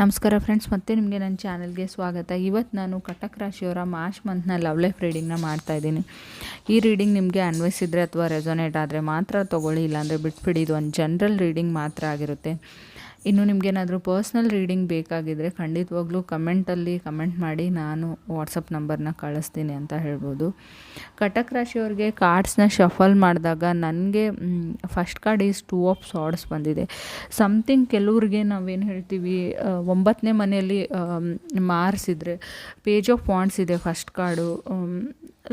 ನಮಸ್ಕಾರ ಫ್ರೆಂಡ್ಸ್ ಮತ್ತೆ ನಿಮಗೆ ನನ್ನ ಚಾನಲ್ಗೆ ಸ್ವಾಗತ. ಇವತ್ತು ನಾನು ಕಟಕ್ ರಾಶಿಯವರ ಮಾರ್ಚ್ ಮಂತ್ನ ಲವ್ ಲೈಫ್ ರೀಡಿಂಗ್ನ ಮಾಡ್ತಾ ಇದ್ದೀನಿ. ಈ ರೀಡಿಂಗ್ ನಿಮಗೆ ಅನ್ವಯಿಸಿದರೆ ಅಥವಾ ರೆಸೊನೇಟ್ ಆದರೆ ಮಾತ್ರ ತೊಗೊಳ್ಳಿ, ಇಲ್ಲಾಂದರೆ ಬಿಟ್ಬಿಡಿ. ಇದು ಒಂದು ಜನರಲ್ ರೀಡಿಂಗ್ ಮಾತ್ರ ಆಗಿರುತ್ತೆ. ಇನ್ನು ನಿಮಗೇನಾದರೂ ಪರ್ಸ್ನಲ್ ರೀಡಿಂಗ್ ಬೇಕಾಗಿದ್ದರೆ ಖಂಡಿತವಾಗ್ಲೂ ಕಮೆಂಟಲ್ಲಿ ಕಮೆಂಟ್ ಮಾಡಿ, ನಾನು ವಾಟ್ಸಪ್ ನಂಬರ್ನ ಕಳಿಸ್ತೀನಿ ಅಂತ ಹೇಳ್ಬೋದು. ಕಟಕ್ ರಾಶಿಯವ್ರಿಗೆ ಕಾರ್ಡ್ಸ್ನ ಶಫಲ್ ಮಾಡಿದಾಗ ನನಗೆ first card is two of swords ಬಂದಿದೆ. ಸಮಥಿಂಗ್ ಕೆಲವ್ರಿಗೆ ನಾವೇನು ಹೇಳ್ತೀವಿ ಒಂಬತ್ತನೇ ಮನೆಯಲ್ಲಿ ಮಾರ್ಸ್ ಇದ್ದರೆ ಪೇಜ್ ಆಫ್ ವಾಂಡ್ಸ್ ಇದೆ first card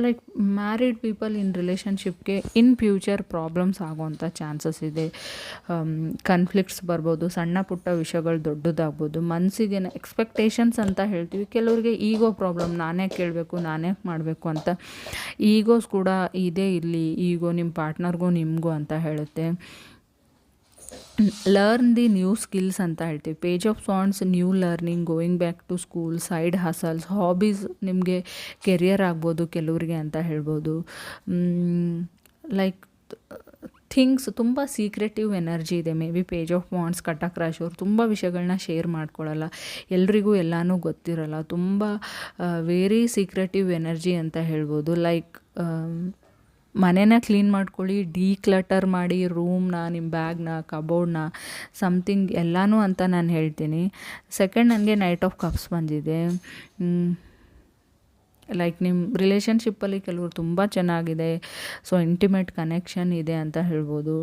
like married people in ರಿಲೇಷನ್ಶಿಪ್ಗೆ in future problems ಆಗೋವಂಥ ಚಾನ್ಸಸ್ ಇದೆ. ಕನ್ಫ್ಲಿಕ್ಟ್ಸ್ ಬರ್ಬೋದು, ಸಣ್ಣ ಪುಟ್ಟ ವಿಷಯಗಳು ದೊಡ್ಡದಾಗ್ಬೋದು. ಮನಸ್ಸಿಗೆ ಎಕ್ಸ್ಪೆಕ್ಟೇಷನ್ಸ್ ಅಂತ ಹೇಳ್ತೀವಿ. ಕೆಲವರಿಗೆ ಈಗೋ ಪ್ರಾಬ್ಲಮ್ ನಾನೇ ಕೇಳಬೇಕು, ನಾನೇ ಮಾಡಬೇಕು ಅಂತ. ಈಗೋಸ್ ಕೂಡ ಇದೆ ಇಲ್ಲಿ ಈಗೋ ನಿಮ್ಮ ಪಾರ್ಟ್ನರ್ಗೂ ನಿಮಗೂ ಅಂತ ಹೇಳುತ್ತೆ. ಲರ್ನ್ ದಿ ನ್ಯೂ ಸ್ಕಿಲ್ಸ್ ಅಂತ ಹೇಳ್ತೀವಿ. Page of swords new learning going back to school side hustles hobbies ನಿಮಗೆ ಕೆರಿಯರ್ ಆಗ್ಬೋದು, ಕೆಲವರಿಗೆ ಅಂತ ಹೇಳ್ಬೋದು. ಲೈಕ್ ಥಿಂಗ್ಸ್ ತುಂಬ ಸೀಕ್ರೆಟಿವ್ ಎನರ್ಜಿ ಇದೆ maybe page of wands ಕಟಕ್ ರಾಶಿ ಅವರು ತುಂಬ ವಿಷಯಗಳನ್ನ ಶೇರ್ ಮಾಡ್ಕೊಳ್ಳಲ್ಲ ಎಲ್ರಿಗೂ ಎಲ್ಲನೂ ಗೊತ್ತಿರಲ್ಲ. ತುಂಬ ವೆರಿ ಸೀಕ್ರೆಟಿವ್ ಎನರ್ಜಿ ಅಂತ ಹೇಳ್ಬೋದು. ಲೈಕ್ ಮನೇನ ಕ್ಲೀನ್ ಮಾಡ್ಕೊಳ್ಳಿ ಡೀಕ್ಲಟರ್ ಮಾಡಿ ರೂಮ್ನ ನಿಮ್ಮ ಬ್ಯಾಗ್ನ ಕಬೋರ್ಡ್ನ ಸಮಥಿಂಗ್ ಎಲ್ಲನೂ ಅಂತ ನಾನು ಹೇಳ್ತೀನಿ. ಸೆಕೆಂಡ್ ನನಗೆ ನೈಟ್ ಆಫ್ ಕಪ್ಸ್ ಬಂದಿದೆ. ಲೈಕ್ ನಿಮ್ಮ ರಿಲೇಷನ್ಶಿಪ್ಪಲ್ಲಿ ಕೆಲವರು ತುಂಬ ಚೆನ್ನಾಗಿದೆ ಸೊ ಇಂಟಿಮೇಟ್ ಕನೆಕ್ಷನ್ ಇದೆ ಅಂತ ಹೇಳ್ಬೋದು.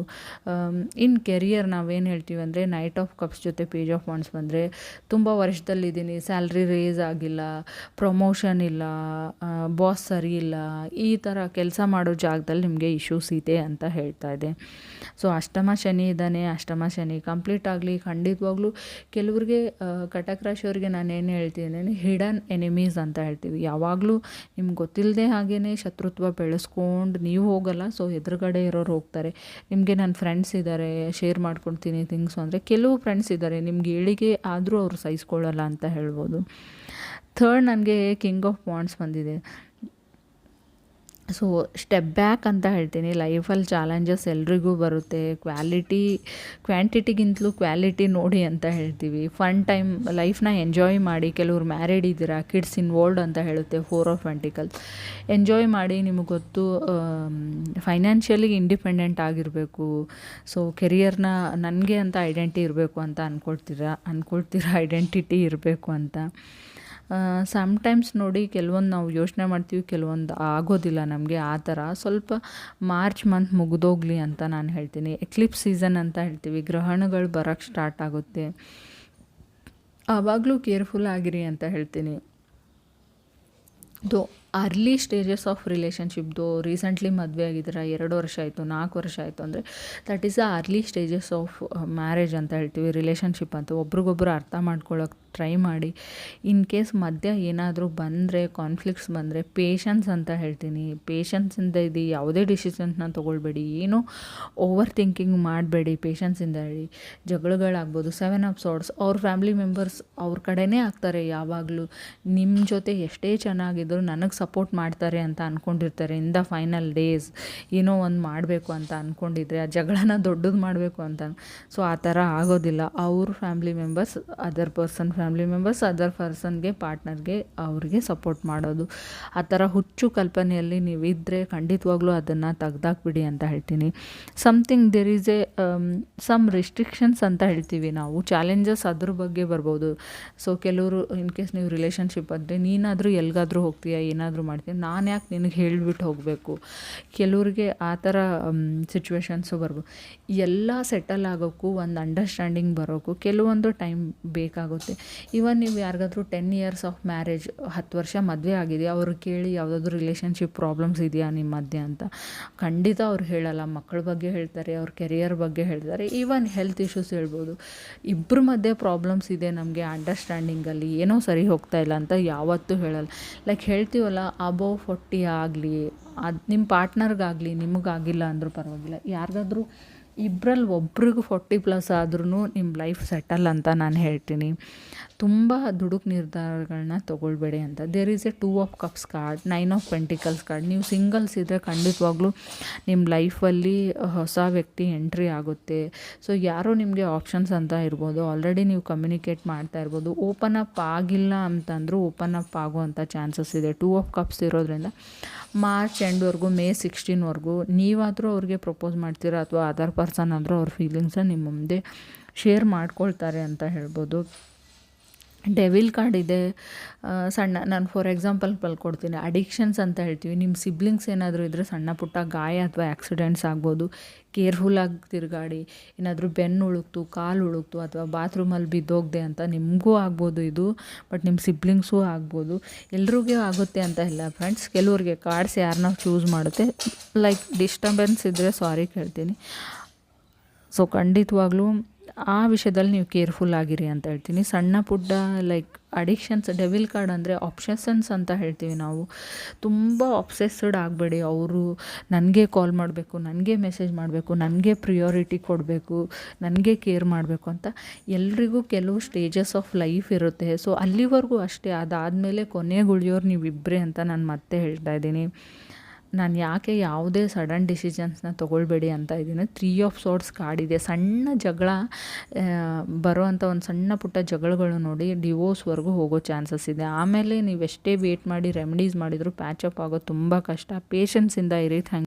ಇನ್ ಕೆರಿಯರ್ ನಾವೇನು ಹೇಳ್ತೀವಿ ಅಂದರೆ ನೈಟ್ ಆಫ್ ಕಪ್ಸ್ ಜೊತೆ ಪೇಜ್ ಆಫ್ ವಾಂಡ್ಸ್ ಬಂದರೆ, ತುಂಬ ವರ್ಷದಲ್ಲಿದ್ದೀನಿ ಸ್ಯಾಲ್ರಿ ರೇಸ್ ಆಗಿಲ್ಲ ಪ್ರಮೋಷನ್ ಇಲ್ಲ ಬಾಸ್ ಸರಿ ಇಲ್ಲ, ಈ ಥರ ಕೆಲಸ ಮಾಡೋ ಜಾಗದಲ್ಲಿ ನಿಮಗೆ ಇಶ್ಯೂಸ್ ಇದೆ ಅಂತ ಹೇಳ್ತಾ ಇದೆ. ಸೊ ಅಷ್ಟಮ ಶನಿ ಇದ್ದಾನೆ, ಅಷ್ಟಮ ಶನಿ ಕಂಪ್ಲೀಟ್ ಆಗಲಿ, ಖಂಡಿತವಾಗ್ಲೂ ಕೆಲವ್ರಿಗೆ ಕಟಕ್ ರಾಶಿಯವ್ರಿಗೆ ನಾನು ಏನು ಹೇಳ್ತೀನಿ ಹಿಡನ್ ಎನಿಮೀಸ್ ಅಂತ ಹೇಳ್ತೀವಿ. ಯಾವಾಗಲೂ ನಿಮ್ಗೆ ಗೊತ್ತಿಲ್ಲದೆ ಹಾಗೇ ಶತ್ರುತ್ವ ಬೆಳೆಸ್ಕೊಂಡು ನೀವು ಹೋಗಲ್ಲ. ಸೊ ಎದುರುಗಡೆ ಇರೋರು ಹೋಗ್ತಾರೆ. ನಿಮಗೆ ನನ್ನ ಫ್ರೆಂಡ್ಸ್ ಇದ್ದಾರೆ ಶೇರ್ ಮಾಡ್ಕೊಳ್ತೀನಿ ಥಿಂಗ್ಸು ಅಂದರೆ ಕೆಲವು ಫ್ರೆಂಡ್ಸ್ ಇದ್ದಾರೆ ನಿಮ್ಗೆ ಏಳಿಗೆ ಆದರೂ ಅವರು ಸಹಿಸ್ಕೊಳ್ಳಲ್ಲ ಅಂತ ಹೇಳ್ಬೋದು. ಥರ್ಡ್ ನನಗೆ ಕಿಂಗ್ ಆಫ್ ಪಾಂಡ್ಸ್ ಬಂದಿದೆ. ಸೊ ಸ್ಟೆಪ್ ಬ್ಯಾಕ್ ಅಂತ ಹೇಳ್ತೀನಿ. ಲೈಫಲ್ಲಿ ಚಾಲೆಂಜಸ್ ಎಲ್ರಿಗೂ ಬರುತ್ತೆ. ಕ್ವಾಲಿಟಿ ಕ್ವಾಂಟಿಟಿಗಿಂತಲೂ ಕ್ವಾಲಿಟಿ ನೋಡಿ ಅಂತ ಹೇಳ್ತೀವಿ. ಫನ್ ಟೈಮ್ ಲೈಫ್ನ ಎಂಜಾಯ್ ಮಾಡಿ ಕೆಲವ್ರು ಮ್ಯಾರಿಡ್ ಇದ್ದೀರಾ ಕಿಡ್ಸ್ ಇನ್ವಾಲ್ಡ್ ಅಂತ ಹೇಳುತ್ತೆ ಫೋರ್ ಆಫ್ ವೆಂಟಿಕಲ್ಸ್ ಎಂಜಾಯ್ ಮಾಡಿ ನಿಮಗೆ ಗೊತ್ತು ಫೈನಾನ್ಷಿಯಲಿ ಇಂಡಿಪೆಂಡೆಂಟ್ ಆಗಿರಬೇಕು. ಸೊ ಕೆರಿಯರ್ನ ನನಗೆ ಅಂತ ಐಡೆಂಟಿ ಇರಬೇಕು ಅಂತ ಅಂದ್ಕೊಳ್ತೀರಾ ಅಂದ್ಕೊಳ್ತೀರಾ ಐಡೆಂಟಿಟಿ ಇರಬೇಕು ಅಂತ? ಸಮ್ಟೈಮ್ಸ್ ನೋಡಿ ಕೆಲವೊಂದು ನಾವು ಯೋಚನೆ ಮಾಡ್ತೀವಿ, ಕೆಲವೊಂದು ಆಗೋದಿಲ್ಲ ನಮಗೆ ಆ ಥರ. ಸ್ವಲ್ಪ ಮಾರ್ಚ್ ಮಂತ್ ಮುಗಿದೋಗ್ಲಿ ಅಂತ ನಾನು ಹೇಳ್ತೀನಿ. ಎಕ್ಲಿಪ್ ಸೀಸನ್ ಅಂತ ಹೇಳ್ತೀವಿ. ಗ್ರಹಣಗಳು ಬರೋಕ್ಕೆ ಸ್ಟಾರ್ಟ್ ಆಗುತ್ತೆ. ಆವಾಗಲೂ ಕೇರ್ಫುಲ್ ಆಗಿರಿ ಅಂತ ಹೇಳ್ತೀನಿ. ದೋ ಅರ್ಲಿ ಸ್ಟೇಜಸ್ ಆಫ್ ರಿಲೇಷನ್ಶಿಪ್ದು ರೀಸೆಂಟ್ಲಿ ಮದುವೆ ಆಗಿದ್ದೀರಾ ಎರಡು ವರ್ಷ ಆಯಿತು, ನಾಲ್ಕು ವರ್ಷ ಆಯಿತು ಅಂದರೆ that is a early stages of marriage ಅಂತ ಹೇಳ್ತೀವಿ ರಿಲೇಷನ್ಶಿಪ್ ಅಂತ. ಒಬ್ರಿಗೊಬ್ರು ಅರ್ಥ ಮಾಡ್ಕೊಳ್ಳೋಕೆ ಟ್ರೈ ಮಾಡಿ. ಇನ್ ಕೇಸ್ ಮಧ್ಯ ಏನಾದರೂ ಬಂದರೆ ಕಾನ್ಫ್ಲಿಕ್ಟ್ಸ್ ಬಂದರೆ ಪೇಷನ್ಸ್ ಅಂತ ಹೇಳ್ತೀನಿ. ಪೇಷನ್ಸಿಂದ ಇದು ಯಾವುದೇ ಡಿಸಿಷನ್ಸ್ನ ತೊಗೊಳ್ಬೇಡಿ. ಏನು ಓವರ್ ಥಿಂಕಿಂಗ್ ಮಾಡಬೇಡಿ ಪೇಷನ್ಸಿಂದ ಹೇಳಿ. ಜಗಳಗಳಾಗ್ಬೋದು ಸೆವೆನ್ ಆಫ್ ಸಾರ್ಟ್ಸ್ ಅವ್ರ ಫ್ಯಾಮಿಲಿ ಮೆಂಬರ್ಸ್ ಅವ್ರ ಕಡೆನೇ ಆಗ್ತಾರೆ ಯಾವಾಗಲೂ. ನಿಮ್ಮ ಜೊತೆ ಎಷ್ಟೇ ಚೆನ್ನಾಗಿದ್ರು ನನಗೆ ಸಪೋರ್ಟ್ ಮಾಡ್ತಾರೆ ಅಂತ ಅಂದ್ಕೊಂಡಿರ್ತಾರೆ ಇನ್ ದ ಫೈನಲ್ ಡೇಸ್ ಏನೋ ಒಂದು ಮಾಡಬೇಕು ಅಂತ ಅಂದ್ಕೊಂಡಿದ್ರೆ ಆ ಜಗಳನ ದೊಡ್ಡದು ಮಾಡಬೇಕು ಅಂತ. ಸೊ ಆ ಥರ ಆಗೋದಿಲ್ಲ. ಅವ್ರ family members other person members other ಪರ್ಸನ್ಗೆ ಪಾರ್ಟ್ನರ್ಗೆ ಅವ್ರಿಗೆ ಸಪೋರ್ಟ್ ಮಾಡೋದು. ಆ ಥರ ಹುಚ್ಚು ಕಲ್ಪನೆಯಲ್ಲಿ ನೀವಿದ್ದರೆ ಖಂಡಿತವಾಗ್ಲೂ ಅದನ್ನು ತೆಗ್ದಾಕ್ಬಿಡಿ ಅಂತ ಹೇಳ್ತೀನಿ. Something there is a some restrictions ಅಂತ ಹೇಳ್ತೀವಿ ನಾವು. ಚಾಲೆಂಜಸ್ ಅದ್ರ ಬಗ್ಗೆ ಬರ್ಬೋದು. ಸೊ ಕೆಲವರು ಇನ್ ಕೇಸ್ ನೀವು ರಿಲೇಷನ್ಶಿಪ್ ಅಂದರೆ ನೀನಾದರೂ ಎಲ್ಲಿಗಾದರೂ ಹೋಗ್ತೀಯಾ, ಏನಾದರೂ ಮಾಡ್ತೀಯ, ನಾನು ಯಾಕೆ ನಿನಗೆ ಹೇಳಿಬಿಟ್ಟು ಹೋಗಬೇಕು? ಕೆಲವ್ರಿಗೆ ಆ ಥರ ಸಿಚುವೇಶನ್ಸು ಬರ್ಬೋದು ಎಲ್ಲ ಸೆಟಲ್ ಆಗೋಕ್ಕೂ ಒಂದು ಅಂಡರ್ಸ್ಟ್ಯಾಂಡಿಂಗ್ ಬರೋಕ್ಕೂ ಕೆಲವೊಂದು ಟೈಮ್ ಬೇಕಾಗುತ್ತೆ. ಇವನ್ ನೀವು ಯಾರಿಗಾದ್ರೂ ಟೆನ್ ಇಯರ್ಸ್ ಆಫ್ ಮ್ಯಾರೇಜ್ ಹತ್ತು ವರ್ಷ ಮದುವೆ ಆಗಿದೆ ಅವ್ರು ಕೇಳಿ ಯಾವುದಾದ್ರೂ ರಿಲೇಷನ್ಶಿಪ್ ಪ್ರಾಬ್ಲಮ್ಸ್ ಇದೆಯಾ ನಿಮ್ಮ ಮಧ್ಯೆ ಅಂತ, ಖಂಡಿತ ಅವ್ರು ಹೇಳಲ್ಲ. ಮಕ್ಕಳ ಬಗ್ಗೆ ಹೇಳ್ತಾರೆ, ಅವ್ರ ಕೆರಿಯರ್ ಬಗ್ಗೆ ಹೇಳ್ತಾರೆ. ಈವನ್ ಹೆಲ್ತ್ ಇಶ್ಯೂಸ್ ಹೇಳ್ಬೋದು. ಇಬ್ಬರ ಮಧ್ಯೆ ಪ್ರಾಬ್ಲಮ್ಸ್ ಇದೆ ನಮಗೆ ಅಂಡರ್ಸ್ಟ್ಯಾಂಡಿಂಗಲ್ಲಿ ಏನೋ ಸರಿ ಹೋಗ್ತಾ ಇಲ್ಲ ಅಂತ ಯಾವತ್ತೂ ಹೇಳಲ್ಲ. ಲೈಕ್ ಹೇಳ್ತೀವಲ್ಲ ಅಬೋ ಫೋರ್ಟಿ ಆಗಲಿ, ಅದು ನಿಮ್ಮ ಪಾರ್ಟ್ನರ್ಗಾಗಲಿ ನಿಮಗಾಗಿಲ್ಲ ಅಂದರೂ ಪರವಾಗಿಲ್ಲ. ಯಾರಿಗಾದ್ರೂ ಇಬ್ಬರಲ್ಲಿ ಒಬ್ರಿಗೂ ಫೋರ್ಟಿ ಪ್ಲಸ್ ಆದ್ರೂ ನಿಮ್ಮ ಲೈಫ್ ಸೆಟಲ್ ಅಂತ ನಾನು ಹೇಳ್ತೀನಿ. ತುಂಬ ದುಡುಕು ನಿರ್ಧಾರಗಳನ್ನ ತೊಗೊಳ್ಬೇಡಿ ಅಂತ. There is a two of cups card nine of pentacles card ನೀವು ಸಿಂಗಲ್ಸ್ ಇದ್ದರೆ ಖಂಡಿತವಾಗ್ಲೂ ನಿಮ್ಮ ಲೈಫಲ್ಲಿ ಹೊಸ ವ್ಯಕ್ತಿ ಎಂಟ್ರಿ ಆಗುತ್ತೆ. ಸೊ ಯಾರೋ ನಿಮಗೆ ಆಪ್ಷನ್ಸ್ ಅಂತ ಇರ್ಬೋದು ಆಲ್ರೆಡಿ ನೀವು ಕಮ್ಯುನಿಕೇಟ್ ಮಾಡ್ತಾ ಇರ್ಬೋದು ಓಪನ್ ಅಪ್ ಆಗಿಲ್ಲ ಅಂತಂದರೂ ಓಪನ್ ಅಪ್ ಆಗುವಂಥ ಚಾನ್ಸಸ್ ಇದೆ. ಟೂ ಆಫ್ ಕಪ್ಸ್ ಇರೋದ್ರಿಂದ ಮಾರ್ಚ್ ಎಂಡ್ವರೆಗೂ ಮೇ ಸಿಕ್ಸ್ಟೀನ್ವರೆಗೂ ನೀವಾದರೂ ಅವ್ರಿಗೆ ಪ್ರಪೋಸ್ ಮಾಡ್ತೀರಾ ಅಥವಾ ಅದರ್ ಪರ್ಸನ್ ಆದರೂ ಅವ್ರ ಫೀಲಿಂಗ್ಸನ್ನ ನಿಮ್ಮ ಮುಂದೆ ಶೇರ್ ಮಾಡ್ಕೊಳ್ತಾರೆ ಅಂತ ಹೇಳ್ಬೋದು. ಡೆವಿಲ್ ಕಾರ್ಡ್ ಇದೆ. ಸಣ್ಣ, ನಾನು ಫಾರ್ ಎಕ್ಸಾಂಪಲ್ ಕೊಡ್ತೀನಿ ಅಡಿಕ್ಷನ್ಸ್ ಅಂತ ಹೇಳ್ತೀವಿ. ನಿಮ್ಮ ಸಿಬ್ಲಿಂಗ್ಸ್ ಏನಾದರೂ ಇದ್ದರೆ ಸಣ್ಣ ಪುಟ್ಟ ಗಾಯ ಅಥವಾ ಆ್ಯಕ್ಸಿಡೆಂಟ್ಸ್ ಆಗ್ಬೋದು. ಕೇರ್ಫುಲ್ಲಾಗಿ ತಿರುಗಾಡಿ. ಏನಾದರೂ ಬೆನ್ನು ಉಳುಕ್ತು, ಕಾಲು ಉಳುಕ್ತು ಅಥವಾ ಬಾತ್ರೂಮಲ್ಲಿ ಬಿದ್ದೋಗಿದೆ ಅಂತ ನಿಮಗೂ ಆಗ್ಬೋದು ಇದು ಬಟ್ ನಿಮ್ಮ ಸಿಬ್ಲಿಂಗ್ಸೂ ಆಗ್ಬೋದು. ಎಲ್ರಿಗೂ ಆಗುತ್ತೆ ಅಂತ ಇಲ್ಲ ಫ್ರೆಂಡ್ಸ್ ಕೆಲವ್ರಿಗೆ ಕಾರ್ಡ್ಸ್ ಯಾರನ್ನ ಚೂಸ್ ಮಾಡುತ್ತೆ. ಲೈಕ್ ಡಿಸ್ಟರ್ಬೆನ್ಸ್ ಇದ್ದರೆ ಸಾರಿ ಕೇಳ್ತೀನಿ. ಸೊ ಖಂಡಿತವಾಗ್ಲೂ ಆ ವಿಷಯದಲ್ಲಿ ನೀವು ಕೇರ್ಫುಲ್ ಆಗಿರಿ ಅಂತ ಹೇಳ್ತೀನಿ. ಸಣ್ಣ ಪುಟ್ಟ ಲೈಕ್ ಅಡಿಕ್ಷನ್ಸ್ ಡೆವಿಲ್ ಕಾರ್ಡ್ ಅಂದರೆ ಆಪ್ಷನ್ಸ್ ಅಂತ ಹೇಳ್ತೀವಿ ನಾವು. ತುಂಬ ಆಬ್ಸೆಸ್ಡ್ ಆಗಬೇಡಿ. ಅವರು ನನಗೆ ಕಾಲ್ ಮಾಡಬೇಕು, ನನಗೆ ಮೆಸೇಜ್ ಮಾಡಬೇಕು, ನನಗೆ ಪ್ರಿಯೋರಿಟಿ ಕೊಡಬೇಕು, ನನಗೆ ಕೇರ್ ಮಾಡಬೇಕು ಅಂತ ಎಲ್ರಿಗೂ ಕೆಲವು ಸ್ಟೇಜಸ್ ಆಫ್ ಲೈಫ್ ಇರುತ್ತೆ. ಸೊ ಅಲ್ಲಿವರೆಗೂ ಅಷ್ಟೇ. ಅದಾದಮೇಲೆ ಕೊನೆಗೆ ಉಳಿಯೋರು ನೀವಿಬ್ಬರೇ ಅಂತ ನಾನು ಮತ್ತೆ ಹೇಳ್ತಾ ಇದ್ದೀನಿ. ನಾನು ಯಾಕೆ ಯಾವುದೇ ಸಡನ್ ಡಿಸಿಷನ್ಸ್ನ ತೊಗೊಳ್ಬೇಡಿ ಅಂತ ಇದ್ದೀನಿ. ತ್ರೀ ಆಫ್ ಸೋರ್ಟ್ಸ್ ಕಾಡಿದೆ ಸಣ್ಣ ಜಗಳ ಬರೋವಂಥ ಒಂದು ಸಣ್ಣ ಪುಟ್ಟ ಜಗಳಗಳು ನೋಡಿ ಡಿವೋರ್ಸ್ವರೆಗೂ ಹೋಗೋ ಚಾನ್ಸಸ್ ಇದೆ. ಆಮೇಲೆ ನೀವು ಎಷ್ಟೇ ವೇಟ್ ಮಾಡಿ ರೆಮಿಡೀಸ್ ಮಾಡಿದರೂ ಪ್ಯಾಚಪ್ ಆಗೋದು ತುಂಬ ಕಷ್ಟ. ಪೇಷನ್ಸಿಂದ ಇರಿ. ಥ್ಯಾಂಕ್